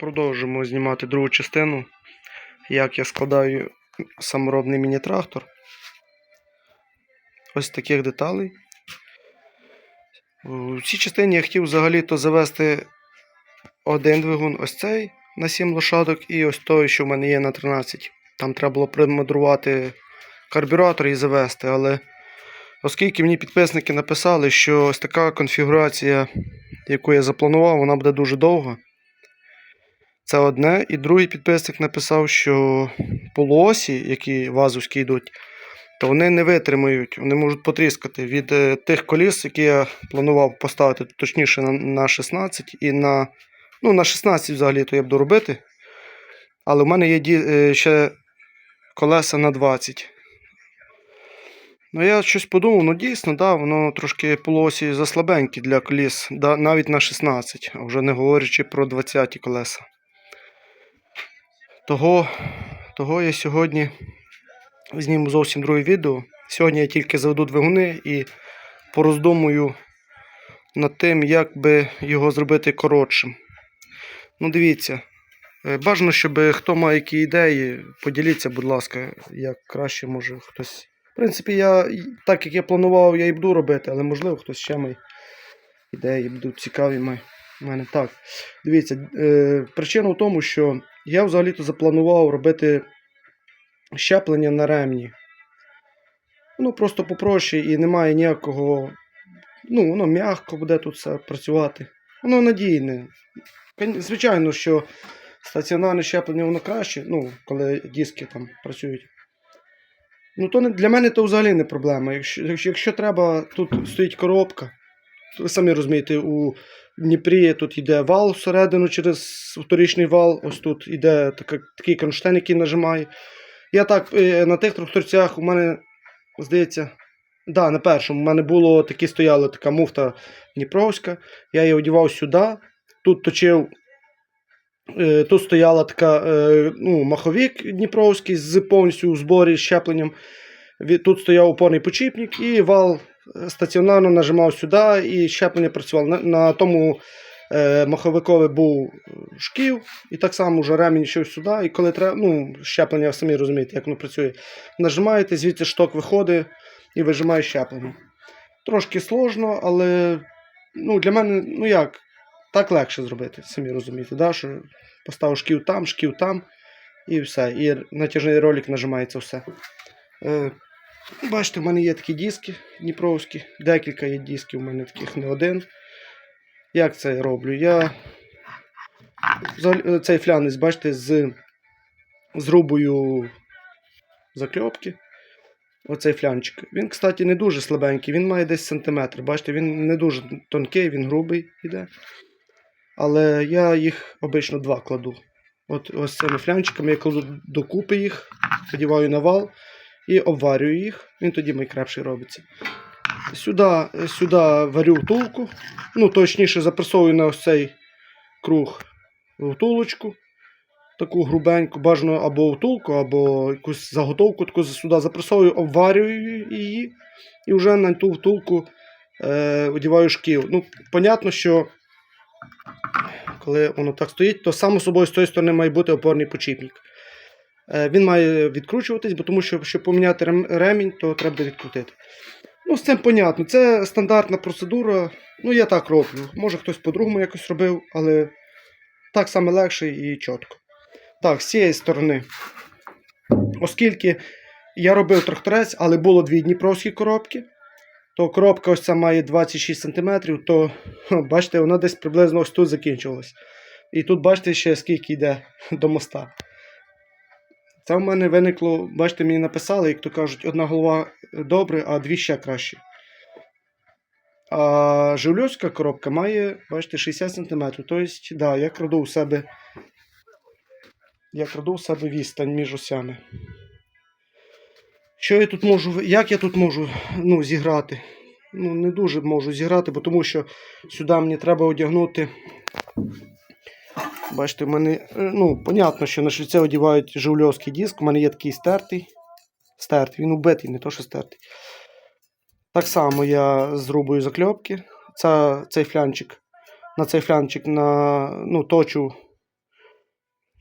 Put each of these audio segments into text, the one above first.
Продовжимо знімати другу частину, як я складаю саморобний міні-трактор. Ось таких деталей. У цій частині я хотів взагалі-то завести один двигун, ось цей на 7 лошадок, і ось той, що в мене є на 13. Там треба було примудрувати карбюратор і завести, але оскільки мені підписники написали, що ось така конфігурація, яку я запланував, вона буде дуже довга. Це одне. І другий підписник написав, що полуосі, які вазовські йдуть, то вони не витримають, вони можуть потріскати від е, тих коліс, які я планував поставити, точніше на, на 16 і на. Ну, на 16 взагалі то я буду робити. Але в мене є е, ще колеса на 20. Ну, я щось подумав, ну дійсно, да, воно трошки полуосі заслабенькі для коліс, навіть на 16, а вже не говорячи про 20 колеса. Того, того я сьогодні зніму зовсім друге відео. Сьогодні я тільки заведу двигуни і пороздумую над тим, як би його зробити коротшим. Ну, дивіться, е, бажано, щоб хто має які ідеї, поділіться, будь ласка, як краще може хтось. В принципі, я так як я планував, я і буду робити, але можливо хтось ще має ідеї, будуть цікаві має. У мене так. Дивіться, е, причина в тому, що я взагалі-то запланував робити щеплення на ремні. Воно просто попроще і немає ніякого. Ну, воно м'яко буде тут все працювати. Воно надійне. Звичайно, що стаціонарне щеплення воно краще, ну, коли диски там працюють. Ну, то не, для мене то взагалі не проблема. Якщо, якщо треба, тут стоїть коробка. Ви самі розумієте, у Дніпрі тут йде вал всередину через вторичний вал. Ось тут йде такий кронштейн, який нажимає. Я так е, на тих тракторцях у мене, здається, да, на першому у мене було такі стояли така муфта Дніпровська. Я її одягав сюди. Тут точив. е, Тут стояла така е, ну, маховік Дніпровський з повністю у зборі з щепленням. Тут стояв опорний почіпник і вал стаціонарно нажимав сюди, і щеплення працювало. На, на тому е, маховикові був шків, і так само вже ремінь йшов сюди. І коли треба, ну, щеплення, ви самі розумієте, як воно працює. Нажимаєте, звідси шток виходить і вижимає щеплення. Трошки сложно, але ну, для мене, ну як, так легше зробити, самі розумієте, да? що поставив шків там, шків там, і все. І натяжний ролик нажимається все. Бачите, в мене є такі диски дніпровські, декілька є дисків, у мене таких не один. Як це роблю? Я цей флянець, бачите, з зрубою закльопки. Оцей флянчик. Він, кстати, не дуже слабенький, він має десь сантиметр. Бачите, він не дуже тонкий, він грубий іде. Але я їх обично два кладу. От ось цими флянчиками я кладу докупи їх, подіваю на вал і обварюю їх. Він тоді найкрапший робиться. Сюди, сюди варю втулку. Ну, точніше, запресовую на ось цей круг втулочку. Таку грубеньку, бажано або втулку, або якусь заготовку таку сюди запресовую, обварюю її і вже на ту втулку е, одіваю шків. Ну, понятно, що коли воно так стоїть, то само собою з тої сторони має бути опорний почіпник. Е, він має відкручуватись, бо тому що, щоб поміняти ремінь, то треба відкрутити. Ну, з цим понятно. Це стандартна процедура. Ну, я так роблю. Може хтось по-другому якось робив, але так саме легше і чітко. Так, з цієї сторони. Оскільки я робив тракторець, але було дві дніпровські коробки, то коробка ось ця має 26 см, то бачите, вона десь приблизно ось тут закінчилась. І тут бачите ще скільки йде до моста. Це в мене виникло, бачите, мені написали, як то кажуть, одна голова добре, а дві ще краще. А Жигульовська коробка має, бачите, 60 см. Тобто, да, я краду у себе. Я краду у себе відстань між осями. Що я тут можу, як я тут можу ну, зіграти? Ну, не дуже можу зіграти, бо тому що сюди мені треба одягнути. Бачите, в мене, е, ну, понятно, що на шліце одягають жигульовський диск. У мене є такий стертий. Стертий, він убитий, не то, що стертий. Так само я зрубую закльопки. Це, цей флянчик. На цей флянчик на, ну, точу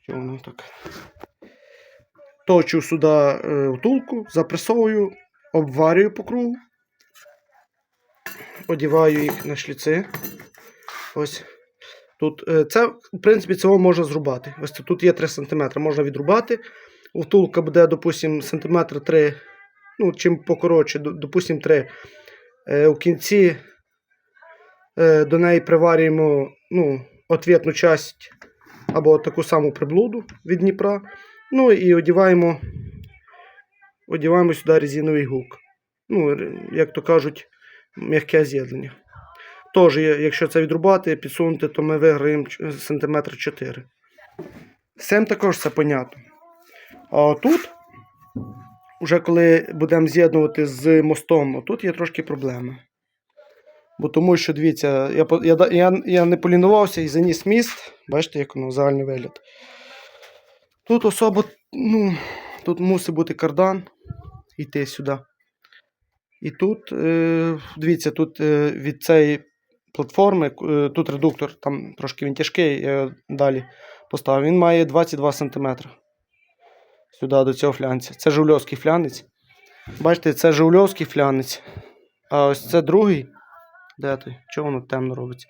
Що воно так? Точу сюди е, втулку, запресовую, обварюю по кругу. Одіваю їх на шліци. Ось. Тут, е, це, в принципі, цього можна зрубати. Ось тут є 3 см, можна відрубати. Втулка буде, допустимо, сантиметр 3, ну, чим покоротше, до- допустимо, 3. Е, у кінці е, до неї приварюємо ну, ответну часть або таку саму приблуду від Дніпра. Ну і одіваємо, одіваємо сюди резиновий гук. Ну, як то кажуть, м'яке з'єднання. Тож, якщо це відрубати, підсунути, то ми виграємо сантиметр 4. З цим також все понятно. А тут, вже коли будемо з'єднувати з мостом, тут є трошки проблеми. Бо тому що, дивіться, я, я, я, я не полінувався і заніс міст. Бачите, як воно загальний вигляд. Тут особо, ну, тут мусить бути кардан йти сюди. І тут, е, дивіться, тут е, від цієї платформи, е, тут редуктор, там трошки він тяжкий, я його далі поставив. Він має 22 см. Сюди до цього флянця. Це жульовський флянець. Бачите, це жульовський флянець. А ось це другий. Де той? Чого воно темно робиться?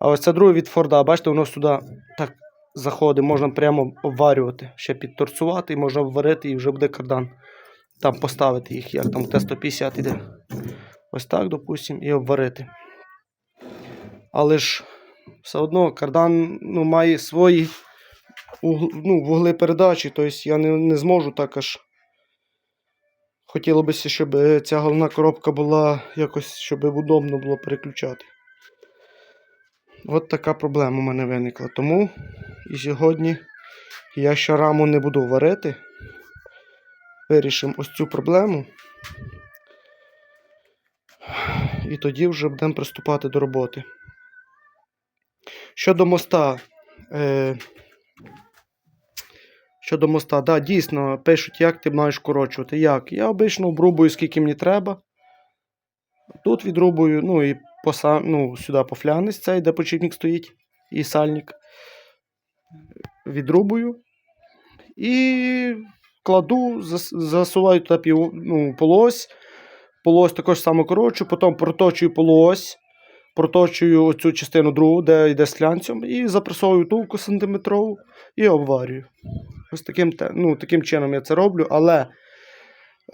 А ось це другий від Форда. Бачите, воно сюди так заходить, можна прямо обварювати, ще підторцувати, і можна обварити, і вже буде кардан. Там поставити їх, як там Т-150 іде. Ось так, допустимо, і обварити. Але ж все одно кардан ну, має свої ну, вугли передачі, тобто я не, не зможу так аж. Хотілося б, щоб е, ця головна коробка була якось, щоб удобно було переключати. От така проблема у мене виникла. Тому і сьогодні я ще раму не буду варити. Вирішимо ось цю проблему. І тоді вже будемо приступати до роботи. Щодо моста. Е, щодо моста, да, дійсно, пишуть, як ти маєш вкорочувати. Як? Я обично обрубую, скільки мені треба. Тут відрубую, ну і по сам, ну, сюди по флянець цей, де почіпник стоїть, і сальник. Відрубую. І кладу, засуваю туди пів, ну, полось. Полось також само коротшу, потім проточую полось, проточую оцю частину другу, де йде з флянцем, і запресовую тулку сантиметрову і обварюю. Ось таким, ну, таким чином я це роблю. Але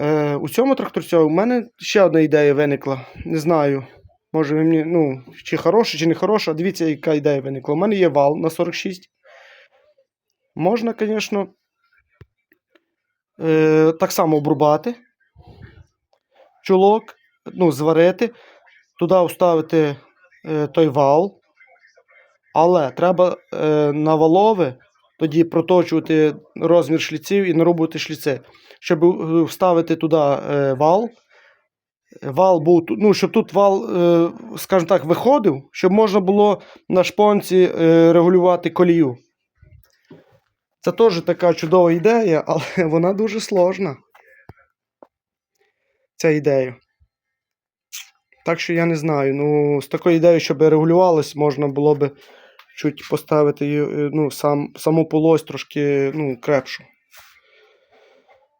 е, у цьому тракторці у мене ще одна ідея виникла. Не знаю. Може, ви мені, ну, чи хороша, чи не хороша. Дивіться, яка ідея виникла. У мене є вал на 46. Можна, звісно, е, так само обрубати чулок, ну, зварити, туди вставити той вал. Але треба е, на валове тоді проточувати розмір шліців і нарубувати шліци. Щоб е, вставити туди е, вал, вал був, ну, щоб тут вал, е, скажімо так, виходив, щоб можна було на шпонці е, регулювати колію. Це теж така чудова ідея, але вона дуже сложна. Ця ідея. Так що я не знаю. Ну, з такою ідеєю, щоб регулювалось, можна було би чуть поставити е, ну, сам, саму полось трошки ну, крепшу.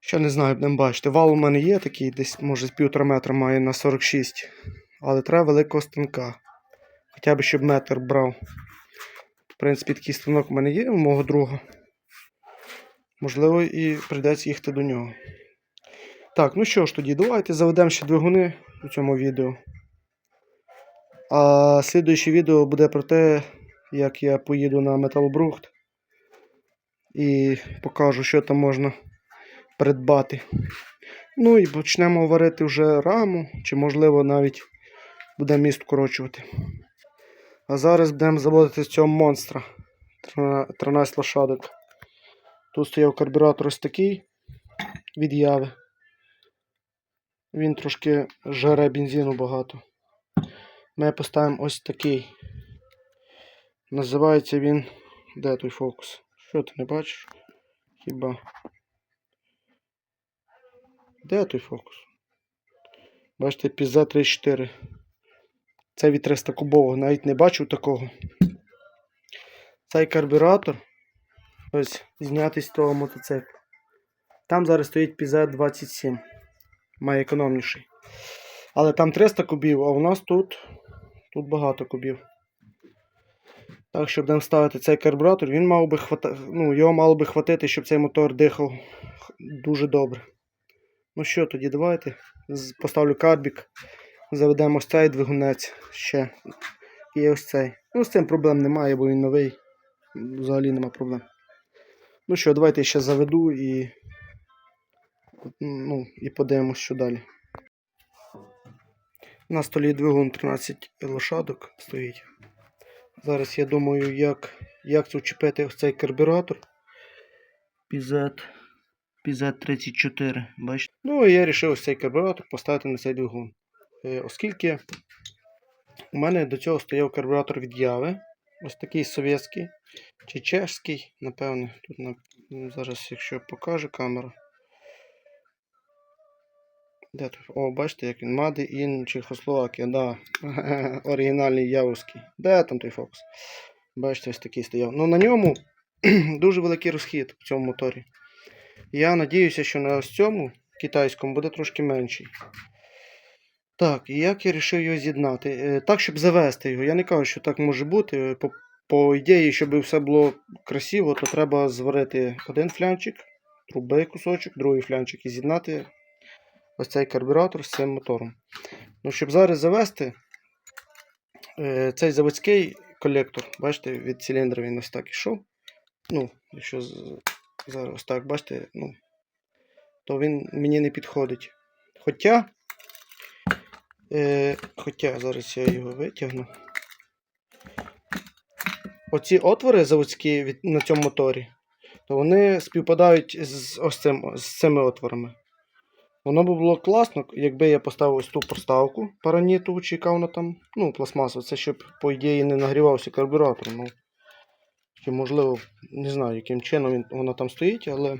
Ще не знаю, будемо бачити. Вал у мене є такий, десь, може, з півтора метра має на 46. Але треба великого станка. Хоча б щоб метр брав. В принципі, такий станок у мене є у мого друга. Можливо, і прийдеться їхати до нього. Так, ну що ж тоді, давайте заведемо ще двигуни у цьому відео. А слідуюче відео буде про те, як я поїду на Металбрухт і покажу, що там можна придбати. Ну і почнемо варити вже раму, чи, можливо, навіть буде міст вкорочувати. А зараз будемо заводити з цього монстра 13 лошадок. Тут стояв карбюратор ось такий від яви. Він трошки жере бензину багато. Ми поставимо ось такий. Називається він... Де той фокус? Що ти не бачиш? Хіба? Де той фокус? Бачите, піза 34. Це від 300 кубового, навіть не бачив такого. Цей карбюратор ось знятий з того мотоцикла. Там зараз стоїть PZ27 найекономніший. Але там 300 кубів, а у нас тут тут багато кубів. Так що будемо ставити цей карбуратор, він мав би хвата... ну, його мало би хватити, щоб цей мотор дихав дуже добре. Ну що, тоді, давайте поставлю карбік, заведемо ось цей двигунець ще. І ось цей. Ну, з цим проблем немає, бо він новий. Взагалі нема проблем. Ну що, давайте я ще заведу і Ну, і подивимось, що далі. На столі двигун 13 лошадок стоїть. Зараз я думаю, як, як це вчепити ось цей карбюратор. PZ, PZ34, бачите? Ну і я вирішив ось цей карбюратор поставити на цей двигун. Е, оскільки у мене до цього стояв карбюратор від Яви. Ось такий совєтський чи чешський, напевне. Тут зараз, якщо покаже камера. Де тут? О, бачите, як він Made in Чехословакія, да. Оригінальний явовський. Де там той Фокс? Бачите, ось такий стояв. Ну на ньому дуже великий розхід в цьому моторі. Я надіюся, що на ось цьому китайському буде трошки менший. Так, і як я вирішив його з'єднати? Е, Так, щоб завести його. Я не кажу, що так може бути. По, по ідеї, щоб все було красиво, то треба зварити один флянчик, труби кусочок, другий флянчик і з'єднати ось цей карбюратор з цим мотором. Ну, щоб зараз завести е, цей заводський колектор, бачите, від циліндра він ось так ішов. Ну, якщо зараз ось так, бачите, ну, то він мені не підходить. Хоча, е, хоча зараз я його витягну. Оці отвори заводські від, на цьому моторі, то вони співпадають з ось цим, з цими отворами. Воно би було класно, якби я поставив ось ту проставку паранітову, чи яка вона там, ну, пластмасу, це щоб, по ідеї, не нагрівався карбюратор. Ну, чи можливо, не знаю, яким чином він, вона там стоїть, але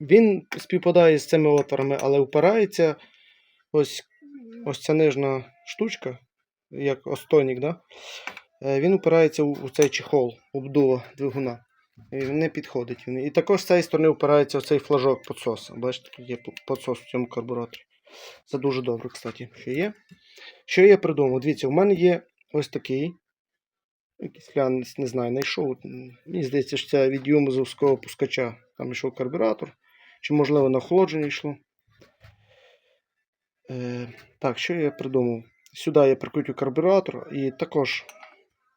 він співпадає з цими отворами, але впирається ось, ось ця нижня штучка, як остойник, да? Е, він упирається у, у цей чехол обдува двигуна. Не підходить. І також з цієї сторони впирається оцей флажок підсоса. Бачите, тут є підсос в цьому карбураторі. Це дуже добре, кстати, що є. Що я придумав? Дивіться, у мене є ось такий. Якийсь лян, не знаю, знайшов. Мені здається, що це від юмозовського пускача. Там йшов карбюратор. Чи, можливо, на охолодження йшло. Е, так, що я придумав? Сюди я прикрутю карбюратор і також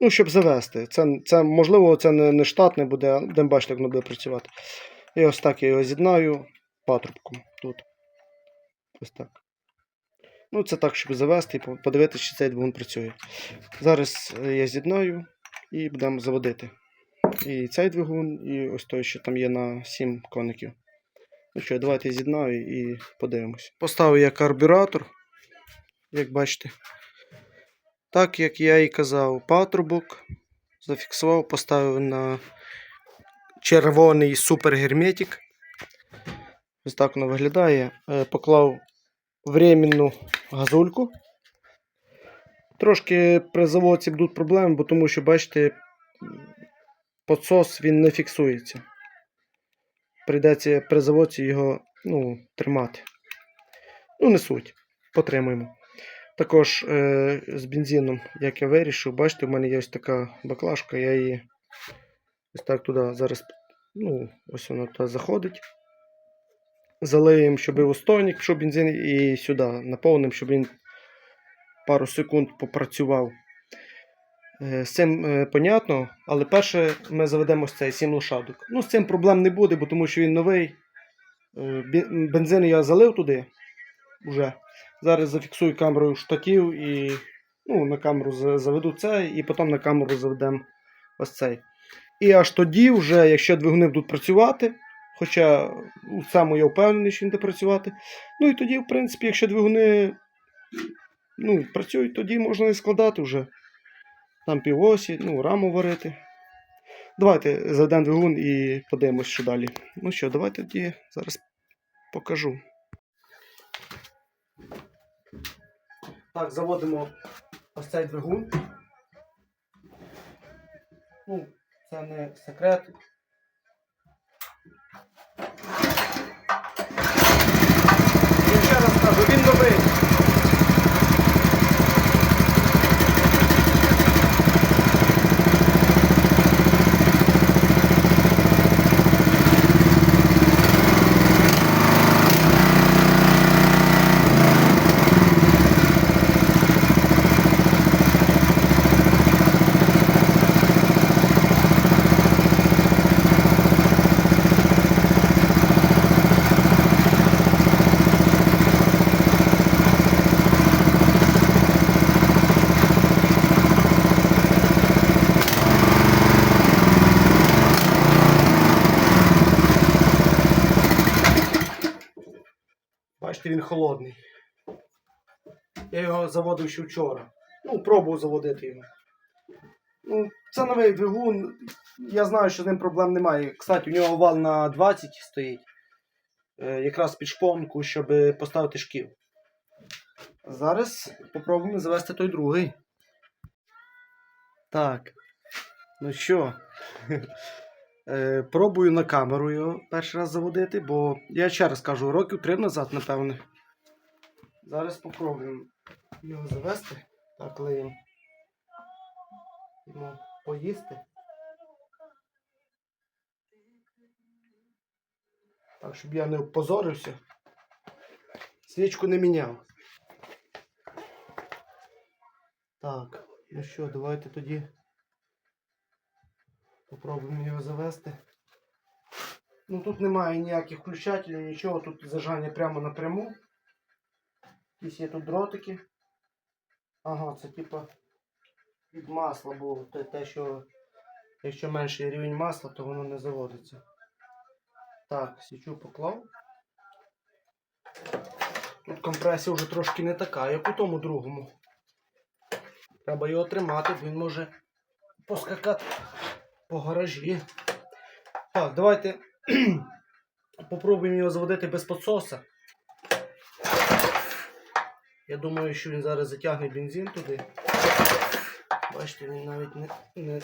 Ну, щоб завести. Це, це можливо, це не, не штатне буде, а бачити, як воно буде працювати. І ось так я його з'єднаю патрубком тут. Ось так. Ну, це так, щоб завести і подивитися, чи цей двигун працює. Зараз е, я з'єднаю і будемо заводити. І цей двигун, і ось той, що там є на 7 коників. Ну що, давайте з'єднаю і подивимось. Поставив я карбюратор, як бачите. Так, як я і казав, патрубок зафіксував, поставив на червоний супергерметик. Ось так воно виглядає. Е, Поклав временну газульку. Трошки при заводці будуть проблеми, бо тому що, бачите, підсос він не фіксується. Прийдеться при заводці його ну, тримати. Ну, не суть. Потримуємо. Також е, з бензином, як я вирішив, бачите, в мене є ось така баклажка, я її ось так туди зараз, ну, ось вона туди заходить. Залиємо, щоб був стойник, щоб бензин і сюди наповнимо, щоб він пару секунд попрацював. Е, з цим е, понятно, але перше ми заведемо цей 7 лошадок. Ну, з цим проблем не буде, бо тому що він новий. Е, бензин я залив туди вже. Зараз зафіксую камерою штатів і ну, на камеру заведу цей, і потім на камеру заведемо ось цей. І аж тоді, вже, якщо двигуни будуть працювати, хоча саме я впевнений, що він буде працювати. Ну і тоді, в принципі, якщо двигуни ну, працюють, тоді можна і складати вже. Там півосі, ну, раму варити. Давайте заведемо двигун і подивимось, що далі. Ну що, давайте тоді зараз покажу. Так, заводимо ось цей двигун. Ну, Це не секрет. Я ще раз кажу, він добрий. Холодний. Я його заводив ще вчора. Ну, пробував заводити його. Ну, це новий двигун. Я знаю, що з ним проблем немає. Кстати, у нього вал на 20 стоїть. Е, якраз під шпонку, щоб поставити шків. Зараз попробуємо завести той другий. Так. Ну що, е, пробую на камеру його перший раз заводити, бо я ще раз кажу, років три назад, напевне. Зараз попробуємо його завести. Так, лиємо йому поїсти. Так, щоб я не опозорився. Свічку не міняв. Так, ну що, давайте тоді попробуємо його завести. Ну тут немає ніяких включателів, нічого, тут зажання прямо напряму. Якісь є тут дротики. Ага, це типа від масла було. Те, те, що якщо менший рівень масла, то воно не заводиться. Так, свічу поклав. Тут компресія вже трошки не така, як у тому другому. Треба його тримати, він може поскакати по гаражі. Так, давайте попробуємо його заводити без підсоса. Я думаю, що він зараз затягне бензин туди. Бачите, він навіть не. не...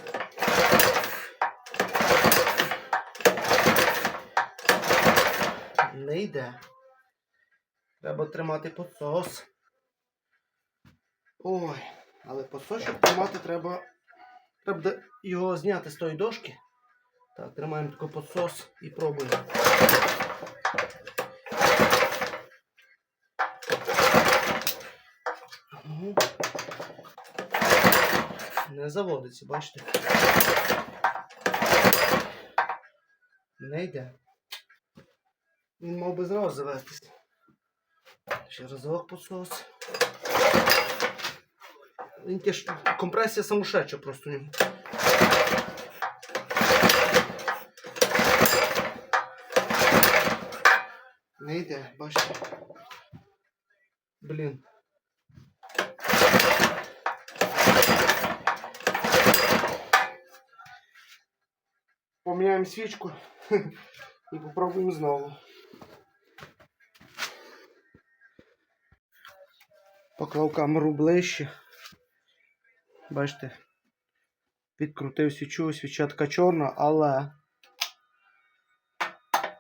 Не йде. Треба тримати підсос. Ой, але підсос, щоб тримати, треба. Треба буде його зняти з тої дошки. Так, тримаємо тако підсос і пробуємо. Не заводиться, бачите? Не йде. Він мав би зразу завестись. Ще разок підсос. Він теж компресія самошедша просто. Не йде, бачите. Блін. Поміняємо свічку і попробуємо знову. Поклав камеру ближче. Бачите, підкрутив свічу, свіча така чорна, але.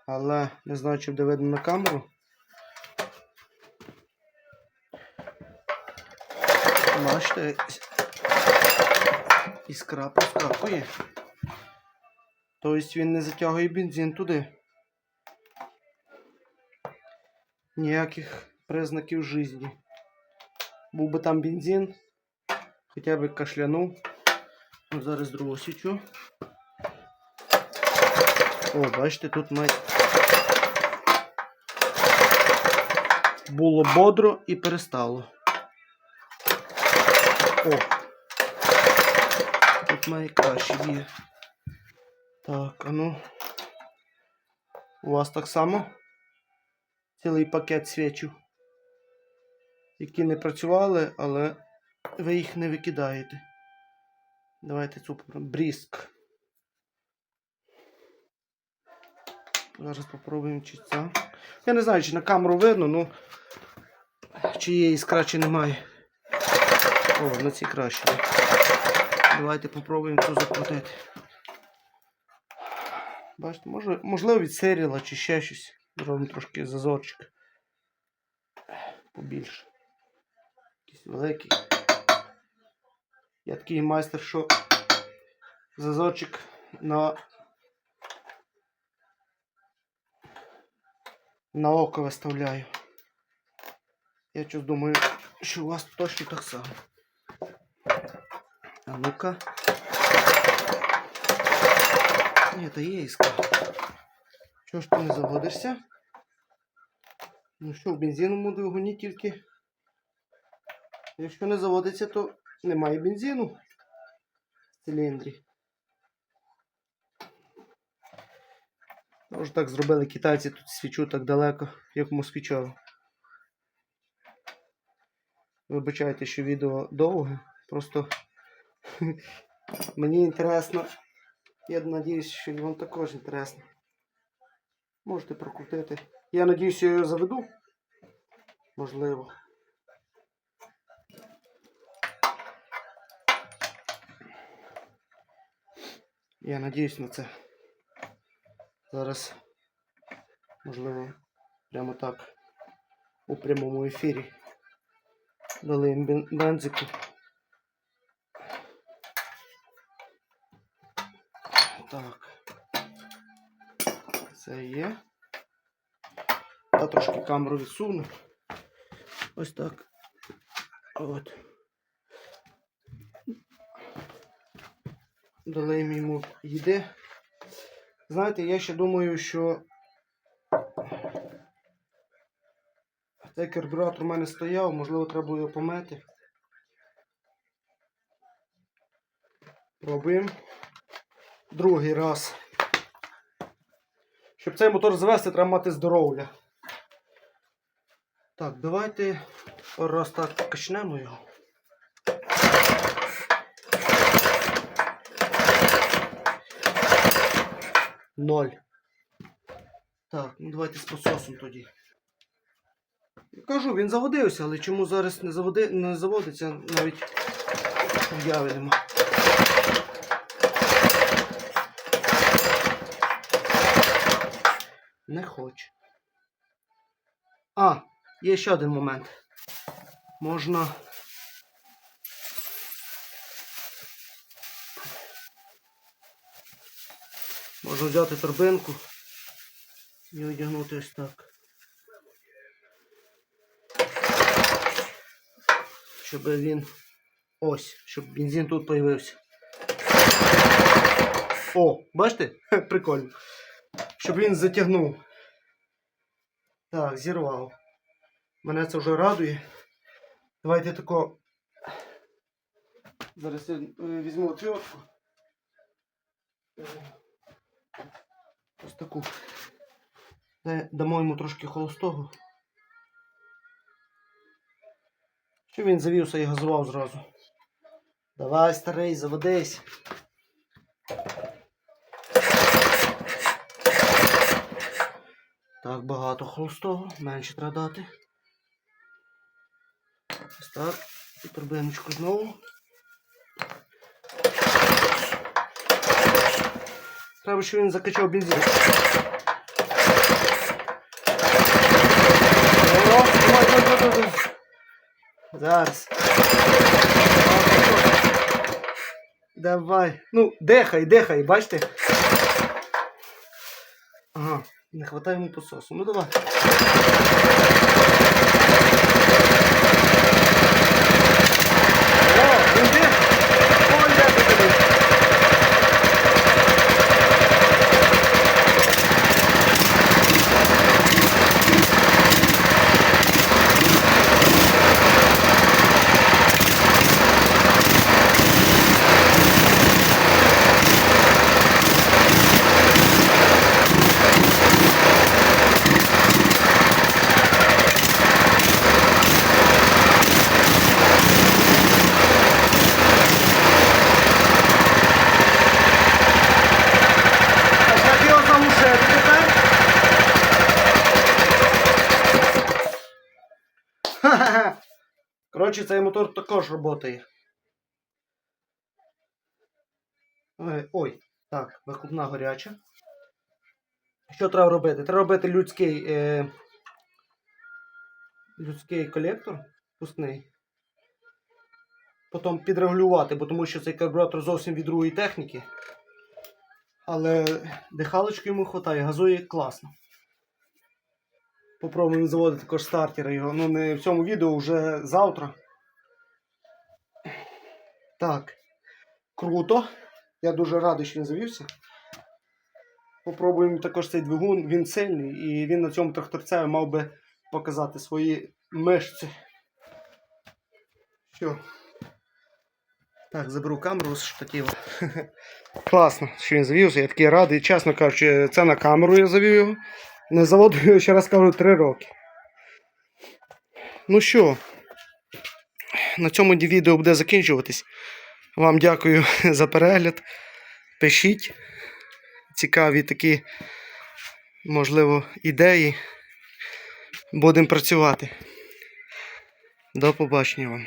Але не знаю, чи буде видно на камеру. Бачите, іскра проскакує. Тобто він не затягує бензин туди. Ніяких признаків житті. Був би там бензин, хоча б кашлянув. Ну, зараз другу січу. О, бачите, тут має було бодро і перестало. О! Тут має краще є. Так, а ну. У вас так само? Цілий пакет свічів, які не працювали, але ви їх не викидаєте. Давайте цю бріск. Зараз попробуємо чи це. Я не знаю, чи на камеру видно, ну чи є іскра, чи немає. О, на цій краще. Давайте попробуємо цю закрутити. Бачите, може, можливо від чи ще щось. Зробимо трошки зазорчик. Побільше. Якийсь великий. Я такий майстер, що зазорчик на на око виставляю. Я щось думаю, що у вас точно так само. А ну-ка. Ні, то є іскра. Чого ж ти не заводишся? Ну що, в бензиновому двигуні тільки. Якщо не заводиться, то немає бензину в циліндрі. Може так зробили китайці тут свічу так далеко, як москвичово. Вибачайте, що відео довге. Просто мені інтересно. Я надіюсь, що вам також інтересно. Можете прокрутити. Я надіюсь, я його заведу. Можливо. Я надіюсь на це. Зараз, можливо, прямо так у прямому ефірі. Долиємо бен- бензику. Так. Це є. Я трошки камеру відсуну. Ось так. От. Долиємо йому їди. Знаєте, я ще думаю, що цей карбюратор у мене стояв, можливо, треба його помити. Пробуємо. Другий раз. Щоб цей мотор завести, треба мати здоров'я. Так, давайте раз так качнемо його. Ноль. Так, ну давайте з пососом тоді. Кажу, він заводився, але чому зараз не, заводи, не заводиться, навіть уяви нема. Не хоче. А, є ще один момент. Можна. Можна взяти торбинку і одягнути ось так. Щоб він. Ось, щоб бензин тут появився. О, бачите? Прикольно. Щоб він затягнув. Так, зірвав. Мене це вже радує. Давайте тако. Зараз я е, візьму отвертку. Ось таку. Дамо йому трошки холостого. Щоб він завівся і газував зразу. Давай, старий, заводись. Так, багато холостого, менше треба дати. Ось так. І турбиночку знову. Треба, щоб він закачав бензин. Зараз. Давай. Ну, дихай, дихай, бачите? Ага, не хватає йому пососу. Ну давай. Коротше, цей мотор також працює. Ой, Ой, так, вихлопна гаряча. Що треба робити? Треба робити людський, е, людський колектор пускний. Потім підрегулювати, бо тому що цей карбюратор зовсім від другої техніки. Але дихалочки йому вистачає, газує класно. Попробуємо заводити також стартера його. Ну не в цьому відео вже завтра. Так. Круто. Я дуже радий, що він завівся. Попробуємо також цей двигун, він сильний і він на цьому тракторцеві мав би показати свої мишці. Що? Так, заберу камеру з штатива. Класно, що він завівся. Я такий радий. Чесно кажучи, це на камеру я завів його. Не заводив його, ще раз кажу, 3 роки. Ну що, на цьому відео буде закінчуватись. Вам дякую за перегляд. Пишіть цікаві такі, можливо, ідеї. Будемо працювати. До побачення вам.